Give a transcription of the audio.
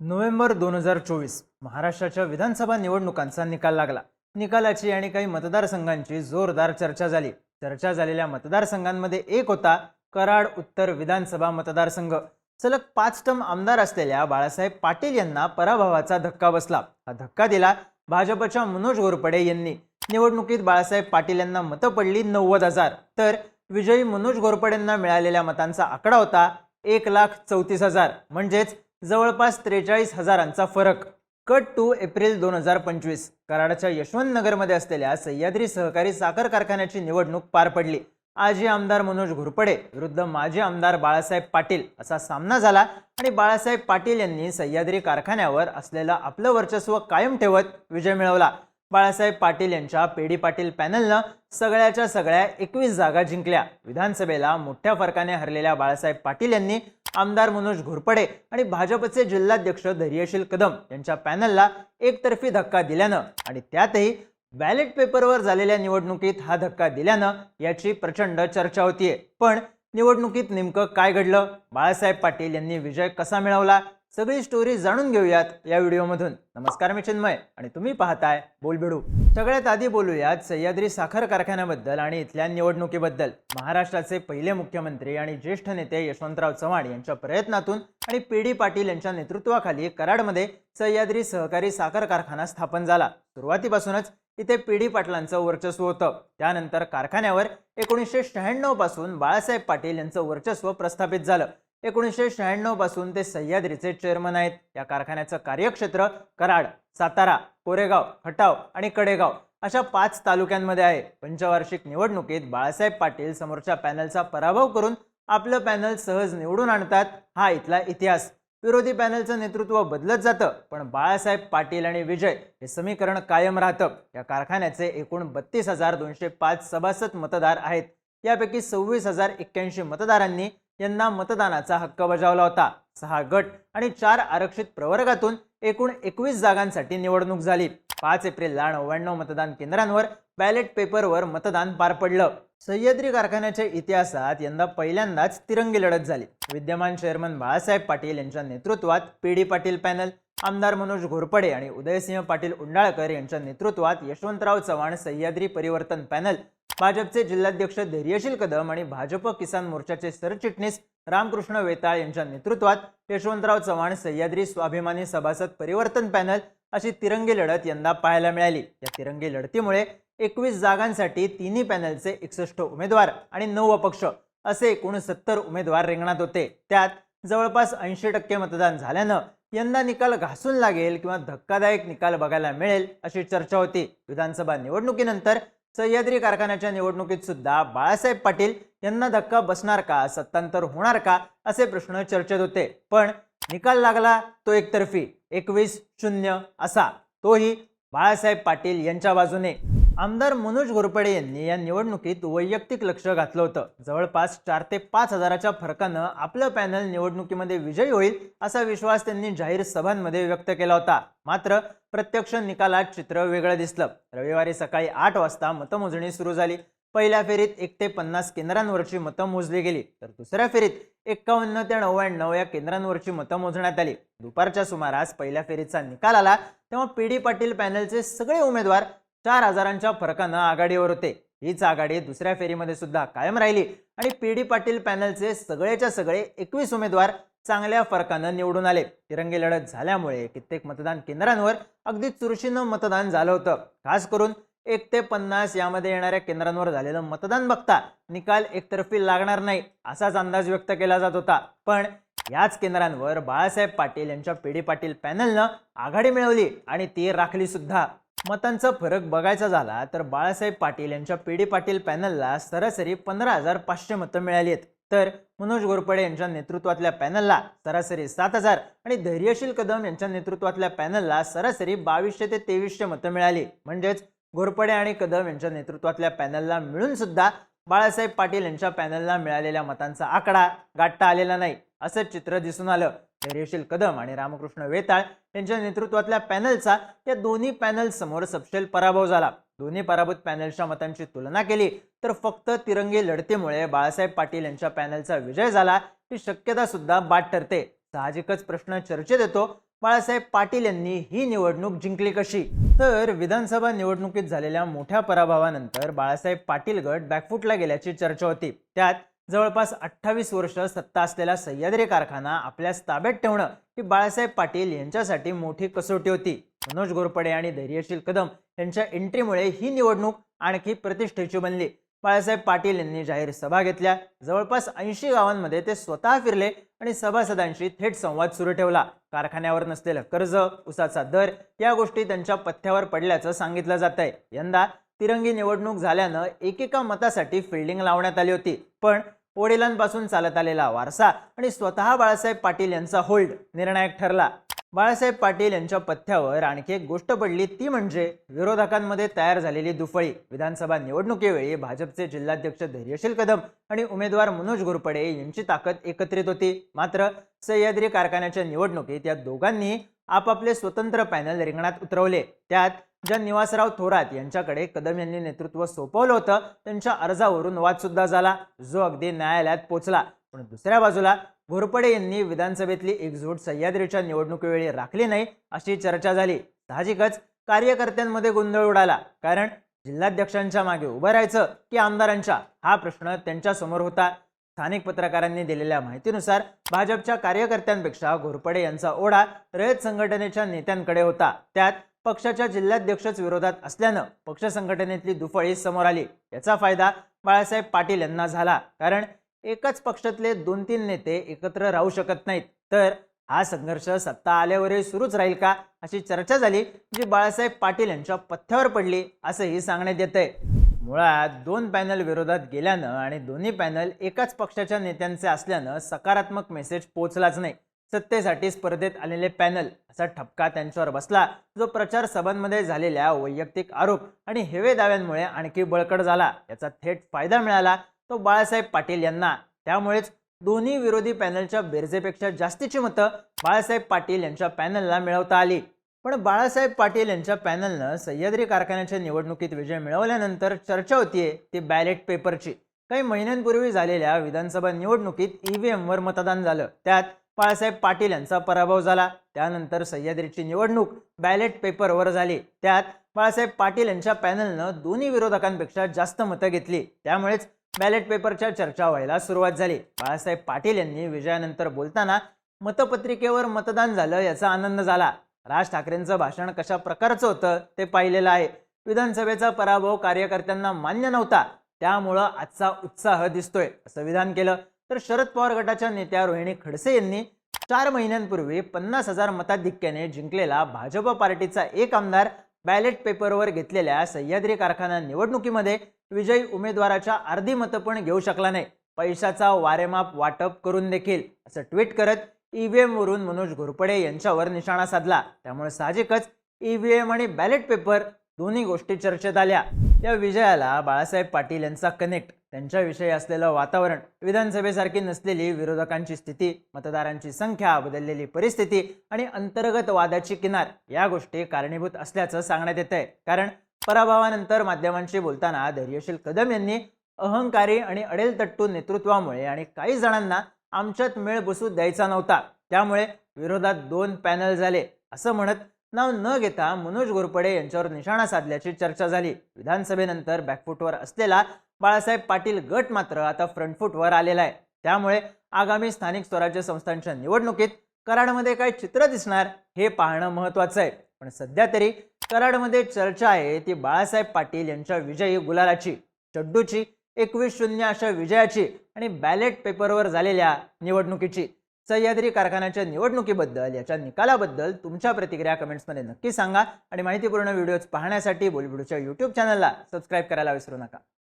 November दोन हजार चोवीस महाराष्ट्राच्या विधानसभा निवडणुकांचा निकाल लागला. निकालाची आणि काही मतदारसंघांची जोरदार चर्चा झाली. चर्चा झालेल्या मतदारसंघांमध्ये एक होता कराड उत्तर विधानसभा मतदारसंघ. सलग पाच टम आमदार असलेल्या बाळासाहेब पाटील यांना पराभवाचा धक्का बसला. हा धक्का दिला भाजपच्या मनोज घोरपडे यांनी. निवडणुकीत बाळासाहेब पाटील यांना मतं पडली नव्वद हजार. तर विजयी मनोज घोरपडेंना मिळालेल्या मतांचा आकडा होता एक लाख चौतीस हजार. म्हणजेच जवळपास त्रेचाळीस हजारांचा फरक. कट टू एप्रिल दोन हजार पंचवीस. कराडच्या यशवंत नगरमध्ये असलेल्या सह्याद्री सहकारी साखर कारखान्याची निवडणूक पार पडली. आजी आमदार मनोज घोरपडे विरुद्ध माजी आमदार बाळासाहेब पाटील असा सामना झाला आणि बाळासाहेब पाटील यांनी सह्याद्री कारखान्यावर असलेलं आपलं वर्चस्व कायम ठेवत विजय मिळवला. बाळासाहेब पाटील यांच्या पेडी पाटील पॅनलनं सगळ्याच्या सगळ्या एकवीस जागा जिंकल्या. विधानसभेला मोठ्या फरकाने हरलेल्या बाळासाहेब पाटील यांनी आमदार मनोज घोरपडे आणि भाजपचे जिल्हाध्यक्ष धैर्यशील कदम यांच्या पॅनलला एकतर्फी धक्का दिल्यानं आणि त्यातही बॅलेट पेपरवर झालेल्या निवडणुकीत हा धक्का दिल्यानं याची प्रचंड चर्चा होतीये. पण निवडणुकीत नेमकं काय घडलं? बाळासाहेब पाटील यांनी विजय कसा मिळवला? सगळी स्टोरी जाणून घेऊयात या व्हिडिओमधून. नमस्कार मी चिन्मय आणि तुम्ही पाहताय बोलबिडू. सगळ्यात आधी बोलूयात सह्याद्री साखर कारखान्याबद्दल आणि इथल्या निवडणुकीबद्दल. महाराष्ट्राचे पहिले मुख्यमंत्री आणि ज्येष्ठ नेते यशवंतराव चव्हाण यांच्या प्रयत्नातून आणि पी डी पाटील यांच्या नेतृत्वाखाली कराडमध्ये सह्याद्री सहकारी साखर कारखाना स्थापन झाला. सुरुवातीपासूनच इथे पी डी पाटलांचं वर्चस्व होतं. त्यानंतर कारखान्यावर एकोणीसशे शहाण्णवपासून बाळासाहेब पाटील यांचं वर्चस्व प्रस्थापित झालं. एकोणीसशे शहाण्णवपासून ते सह्याद्रीचे चेअरमन आहेत. या कारखान्याचं कार्यक्षेत्र कराड सातारा कोरेगाव खटाव आणि कडेगाव अशा पाच तालुक्यांमध्ये आहे. पंचवार्षिक निवडणुकीत बाळासाहेब पाटील समोरच्या पॅनलचा पराभव करून आपलं पॅनल सहज निवडून आणतात हा इथला इतिहास. विरोधी पॅनलचं नेतृत्व बदलत जातं पण बाळासाहेब पाटील आणि विजय हे समीकरण कायम राहतं. या कारखान्याचे एकूण बत्तीस हजार दोनशे पाच सभासद मतदार आहेत. यापैकी सव्वीस हजार एक्क्याऐंशी मतदारांनी यांना मतदानाचा हक्क बजावला होता. सहा गट आणि चार आरक्षित प्रवर्गातून एकूण एकवीस जागांसाठी निवडणूक झाली. पाच एप्रिलला नव्याण्णव मतदान केंद्रांवर बॅलेट पेपरवर मतदान पार पडलं. सह्याद्री कारखान्याच्या इतिहासात यंदा पहिल्यांदाच तिरंगी लढत झाली. विद्यमान चेअरमन बाळासाहेब पाटील यांच्या नेतृत्वात पी डी पाटील पॅनल आमदार मनोज घोरपडे आणि उदयसिंह पाटील उंडाळकर यांच्या नेतृत्वात यशवंतराव चव्हाण सह्याद्री परिवर्तन पॅनल भाजपचे जिल्हाध्यक्ष धैर्यशील कदम आणि भाजप किसान मोर्चाचे सरचिटणीस रामकृष्ण वेताळ यांच्या नेतृत्वात यशवंतराव चव्हाण सह्याद्री स्वाभिमानी सभासद परिवर्तन पॅनल अशी तिरंगी लढत यंदा पाहायला मिळाली. या तिरंगी लढतीमुळे एकवीस जागांसाठी तिन्ही पॅनलचे एकसष्ट उमेदवार आणि नऊ अपक्ष असे एकूण सत्तर उमेदवार रिंगणात होते. त्यात जवळपास ऐंशी टक्के मतदान झाल्यानं यंदा निकाल घासून लागेल किंवा धक्कादायक निकाल बघायला मिळेल अशी चर्चा होती. विधानसभा निवडणुकीनंतर सह्याद्री कारखान्याच्या निवडणुकीत सुद्धा बाळासाहेब पाटील यांना धक्का बसणार का सत्तांतर होणार का असे प्रश्न चर्चेत होते. पण निकाल लागला तो एकतर्फी एकवीस शून्य असा. तोही बाळासाहेब पाटील यांच्या बाजूने. आमदार मनोज घोरपडे यांनी या निवडणुकीत वैयक्तिक लक्ष घातलं होतं. जवळपास चार ते पाच हजाराच्या फरकानं आपलं पॅनल निवडणुकीमध्ये विजयी होईल असा विश्वास त्यांनी जाहीर सभांमध्ये व्यक्त केला होता. मात्र प्रत्यक्ष निकालात चित्र वेगळं दिसलं. रविवारी सकाळी आठ वाजता मतमोजणी सुरू झाली. पहिल्या फेरीत एक ते पन्नास केंद्रांवरची मतं मोजली गेली. तर दुसऱ्या फेरीत एक्कावन्न ते नव्याण्णव या केंद्रांवरची मतं मोजण्यात आली. दुपारच्या सुमारास पहिल्या फेरीचा निकाल आला तेव्हा पी डी पाटील पॅनलचे सगळे उमेदवार चार हजारांच्या फरकानं आघाडीवर होते. हीच आघाडी दुसऱ्या फेरीमध्ये सुद्धा कायम राहिली. आणि पी. डी. पाटील पॅनलचे सगळेच्या सगळे एकवीस उमेदवार चांगल्या फरकानं निवडून आले. तिरंगी लढत झाल्यामुळे कित्येक मतदान केंद्रांवर अगदी चुरशीनं मतदान झालं होतं. खास करून एक ते पन्नास यामध्ये येणाऱ्या केंद्रांवर झालेलं मतदान बघता निकाल एकतर्फी लागणार नाही असाच अंदाज व्यक्त केला जात होता. पण याच केंद्रांवर बाळासाहेब पाटील यांच्या पेढी पाटील पॅनलनं आघाडी मिळवली आणि ती राखली सुद्धा. मतांचा फरक बघायचा झाला तर बाळासाहेब पाटील यांच्या पेढी पाटील पॅनलला सरासरी पंधरा हजार पाचशे मतं मिळाली आहेत. तर मनोज घोरपडे यांच्या नेतृत्वातल्या पॅनलला सरासरी सात हजार आणि धैर्यशील कदम यांच्या नेतृत्वातल्या पॅनलला सरासरी बावीसशे ते तेवीसशे मतं मिळाली. म्हणजेच घोरपडे आणि कदम यांच्या नेतृत्वातल्या पॅनलला मिळून सुद्धा बाळासाहेब पाटील यांच्या पॅनलला मिळालेल्या मतांचा आकडा गाठता आलेला नाही असं चित्र दिसून आलं. धैर्यशील कदम आणि रामकृष्ण वेताळ यांच्या नेतृत्वातल्या पॅनलचा या दोन्ही पॅनल समोर सपशेल पराभव झाला. दोन्ही पराभूत पॅनलच्या मतांची तुलना केली तर फक्त तिरंगी लढतीमुळे बाळासाहेब पाटील यांच्या पॅनलचा विजय झाला ही शक्यता सुद्धा बाद ठरते. साहजिकच प्रश्न चर्चेत येतो बाळासाहेब पाटील यांनी ही निवडणूक जिंकली कशी? तर विधानसभा निवडणुकीत झालेल्या मोठ्या पराभवानंतर बाळासाहेब पाटील गट बॅकफुटला गेल्याची चर्चा होती. त्यात जवळपास अठ्ठावीस वर्ष सत्ता असलेला सह्याद्री कारखाना आपल्या ताब्यात ठेवणं ही बाळासाहेब पाटील यांच्यासाठी मोठी कसोटी होती. मनोज घोरपडे आणि धैर्यशील कदम यांच्या एंट्रीमुळे ही निवडणूक आणखी प्रतिष्ठेची बनली. बाळासाहेब पाटील यांनी जाहीर सभा घेतल्या. जवळपास ऐंशी गावांमध्ये ते स्वतः फिरले आणि सभासदांशी थेट संवाद सुरू ठेवला. कारखान्यावर नसलेलं कर्ज उसाचा दर या गोष्टी त्यांच्या पथ्यावर पडल्याचं सांगितलं जात आहे यंदा तिरंगी निवडणूक झाल्यानं एकेका मतासाठी फिल्डिंग लावण्यात आली होती. पण वडिलांपासून चालत आलेला वारसा आणि स्वतः बाळासाहेब पाटील यांचा होल्ड निर्णायक ठरला. बाळासाहेब पाटील यांच्या पथ्यावर आणखी एक गोष्ट पडली ती म्हणजे विरोधकांमध्ये तयार झालेली दुफळी. विधानसभा निवडणुकीवेळी भाजपचे जिल्हाध्यक्ष धैर्यशील कदम आणि उमेदवार मनोज घोरपडे यांची ताकद एकत्रित होती. मात्र सह्याद्री कारखान्याच्या निवडणुकीत या दोघांनी आपापले स्वतंत्र पॅनल रिंगणात उतरवले. त्यात ज्या निवासराव थोरात यांच्याकडे कदम यांनी नेतृत्व सोपवलं होतं त्यांच्या अर्जावरून वाद सुद्धा झाला. जो अगदी न्यायालयात पोचला. पण दुसऱ्या बाजूला घोरपडे यांनी विधानसभेतली एकजूट सह्याद्रीच्या निवडणुकीवेळी राखली नाही अशी चर्चा झाली. साहजिकच कार्यकर्त्यांमध्ये गोंधळ उडाला कारण जिल्हाध्यक्षांच्या मागे उभं राहायचं की आमदारांच्या हा प्रश्न त्यांच्यासमोर होता. स्थानिक पत्रकारांनी दिलेल्या माहितीनुसार भाजपच्या कार्यकर्त्यांपेक्षा घोरपडे यांचा ओढा रयत संघटनेच्या नेत्यांकडे होता. त्यात पक्षाच्या जिल्हाध्यक्षच विरोधात असल्यानं पक्ष संघटनेतली दुफळी समोर आली. याचा फायदा बाळासाहेब पाटील यांना झाला कारण एकाच पक्षातले दोन तीन नेते एकत्र राहू शकत नाहीत. तर हा संघर्ष सत्ता आल्यावरही सुरूच राहील का? अशी चर्चा झाली जी बाळासाहेब पाटील यांच्या पथ्यावर पडली असंही सांगण्यात येतंय. मुळात दोन पॅनल विरोधात गेल्यानं आणि दोन्ही पॅनल एकाच पक्षाच्या नेत्यांचे असल्यानं सकारात्मक मेसेज पोचलाच नाही. सत्तेसाठी स्पर्धेत आलेले पॅनल असा ठपका त्यांच्यावर बसला जो प्रचार सभांमध्ये झालेल्या वैयक्तिक आरोप आणि हेवे दाव्यांमुळे आणखी बळकट झाला. याचा थेट फायदा मिळाला तो बाळासाहेब पाटील यांना. त्यामुळेच दोन्ही विरोधी पॅनलच्या बेरजेपेक्षा जास्तीची मतं बाळासाहेब पाटील यांच्या पॅनलला मिळवता आली. पण बाळासाहेब पाटील यांच्या पॅनलनं सह्याद्री कारखान्याच्या निवडणुकीत विजय मिळवल्यानंतर चर्चा होतीये ती बॅलेट पेपरची. काही महिन्यांपूर्वी झालेल्या विधानसभा निवडणुकीत ईव्हीएमवर मतदान झालं. त्यात बाळासाहेब पाटील यांचा पराभव झाला. त्यानंतर सह्याद्रीची निवडणूक बॅलेट पेपरवर झाली. त्यात बाळासाहेब पाटील यांच्या पॅनलनं दोन्ही विरोधकांपेक्षा जास्त मतं घेतली. त्यामुळेच बॅलेट पेपरच्या चर्चा व्हायला सुरुवात झाली. बाळासाहेब पाटील यांनी विजयानंतर बोलताना मतपत्रिकेवर मतदान झालं याचा आनंद झाला. राज ठाकरेंचं भाषण कशा प्रकारचं होतं ते पाहिलेलं आहे. विधानसभेचा पराभव कार्यकर्त्यांना मान्य नव्हता. त्यामुळं आजचा उत्साह दिसतोय असं विधान केलं. तर शरद पवार गटाच्या नेत्या रोहिणी खडसे यांनी चार महिन्यांपूर्वी पन्नास हजार मताधिक्याने जिंकलेला भाजप पार्टीचा एक आमदार बॅलेट पेपरवर घेतलेल्या सह्याद्री कारखाना निवडणुकीमध्ये विजयी उमेदवाराच्या अर्धी मतं पण घेऊ शकला नाही. पैशाचा वारेमाप वाटप करून देखील असं ट्विट करत ईव्हीएमवरून मनोज घोरपडे यांच्यावर निशाणा साधला. त्यामुळे साहजिकच ईव्हीएम आणि बॅलेट पेपर दोन्ही गोष्टी चर्चेत आल्या. या विजयाला बाळासाहेब पाटील यांचा कनेक्ट. त्यांच्याविषयी असलेलं वातावरण विधानसभेसारखी नसलेली विरोधकांची स्थिती मतदारांची संख्या बदललेली परिस्थिती आणि अंतर्गत वादाची किनार या गोष्टी कारणीभूत असल्याचं सांगण्यात येत आहे कारण पराभवानंतर माध्यमांशी बोलताना धैर्यशील कदम यांनी अहंकारी आणि अडेलतट्टू नेतृत्वामुळे आणि काही जणांना आमच्यात मेळ बसू द्यायचा नव्हता. त्यामुळे विरोधात दोन पॅनल झाले. असं म्हणत नाव न घेता मनोज घोरपडे यांच्यावर निशाणा साधल्याची चर्चा झाली. विधानसभेनंतर बॅकफुटवर असलेला बाळासाहेब पाटील गट मात्र आता फ्रंटफुटवर आलेला आहे. त्यामुळे आगामी स्थानिक स्वराज्य संस्थांच्या निवडणुकीत कराडमध्ये काय चित्र दिसणार हे पाहणं महत्वाचं आहे. पण सध्या तरी कराडमध्ये चर्चा आहे ती बाळासाहेब पाटील यांच्या विजयी गुलालाची. चड्डूची एकवीस शून्य अशा विजयाची आणि बॅलेट पेपरवर झालेल्या निवडणुकीची. सह्याद्री कारखान्याच्या निवडणुकीबद्दल याच्या निकालाबद्दल तुमच्या प्रतिक्रिया कमेंट्समध्ये नक्की सांगा आणि माहितीपूर्ण व्हिडिओज पाहण्यासाठी बॉलिवूडच्या यूट्यूब चॅनलला सबस्क्राईब करायला विसरू नका.